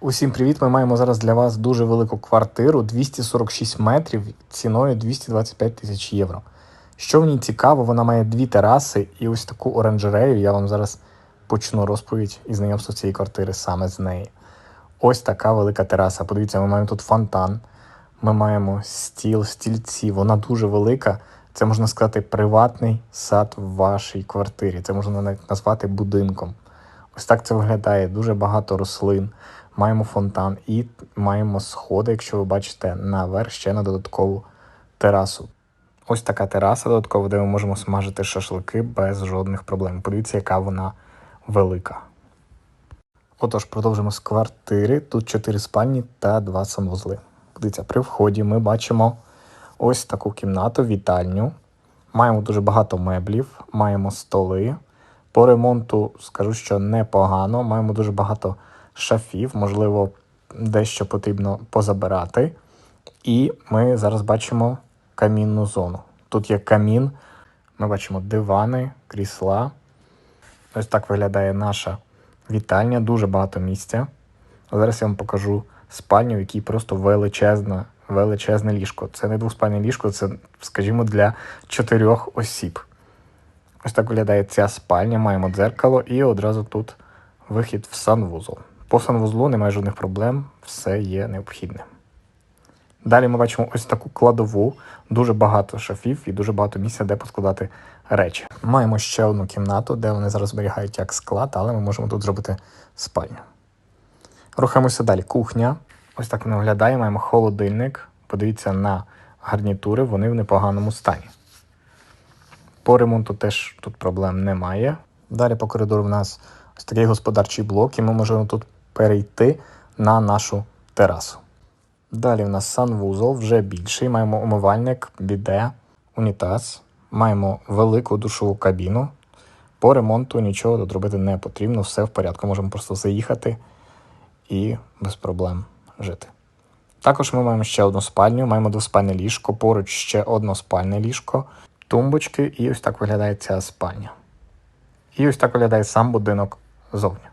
Усім привіт! Ми маємо зараз для вас дуже велику квартиру 246 метрів ціною 225 тисяч євро. Що в ній цікаво, вона має дві тераси і ось таку оранжерею. Я вам зараз почну розповідь і знайомство цієї квартири саме з неї. Ось така велика тераса. Подивіться, ми маємо тут фонтан, ми маємо стіл, стільці. Вона дуже велика. Це можна сказати приватний сад в вашій квартирі. Це можна навіть назвати будинком. Ось так це виглядає. Дуже багато рослин. Маємо фонтан і маємо сходи, якщо ви бачите, наверх ще на додаткову терасу. Ось така тераса додаткова, де ми можемо смажити шашлики без жодних проблем. Подивіться, яка вона велика. Отож, продовжимо з квартири. Тут 4 спальні та 2 санвузли. Подивіться, при вході ми бачимо ось таку кімнату, вітальню. Маємо дуже багато меблів, маємо столи. По ремонту скажу, що непогано. Маємо дуже багато шафів, можливо, дещо потрібно позабирати. І ми зараз бачимо камінну зону. Тут є камін, ми бачимо дивани, крісла. Ось так виглядає наша вітальня, дуже багато місця. Зараз я вам покажу спальню, в якій просто величезна, величезне ліжко. Це не двоспальне ліжко, це, скажімо, для чотирьох осіб. Ось так виглядає ця спальня, маємо дзеркало і одразу тут вихід в санвузол. По санвузлу немає жодних проблем, все є необхідне. Далі ми бачимо ось таку кладову, дуже багато шафів і дуже багато місця, де поскладати речі. Маємо ще одну кімнату, де вони зараз зберігають як склад, але ми можемо тут зробити спальню. Рухаємося далі. Кухня. Ось так вона виглядає. Маємо холодильник. Подивіться на гарнітури, вони в непоганому стані. По ремонту теж тут проблем немає. Далі по коридору в нас ось такий господарчий блок, і ми можемо тут перейти на нашу терасу. Далі в нас санвузол вже більший. Маємо умивальник, біде, унітаз. Маємо велику душову кабіну. По ремонту нічого тут робити не потрібно, все в порядку. Можемо просто заїхати і без проблем жити. Також ми маємо ще одну спальню, маємо двоспальне ліжко, поруч ще односпальне ліжко, тумбочки, і ось так виглядає ця спальня. І ось так виглядає сам будинок зовні.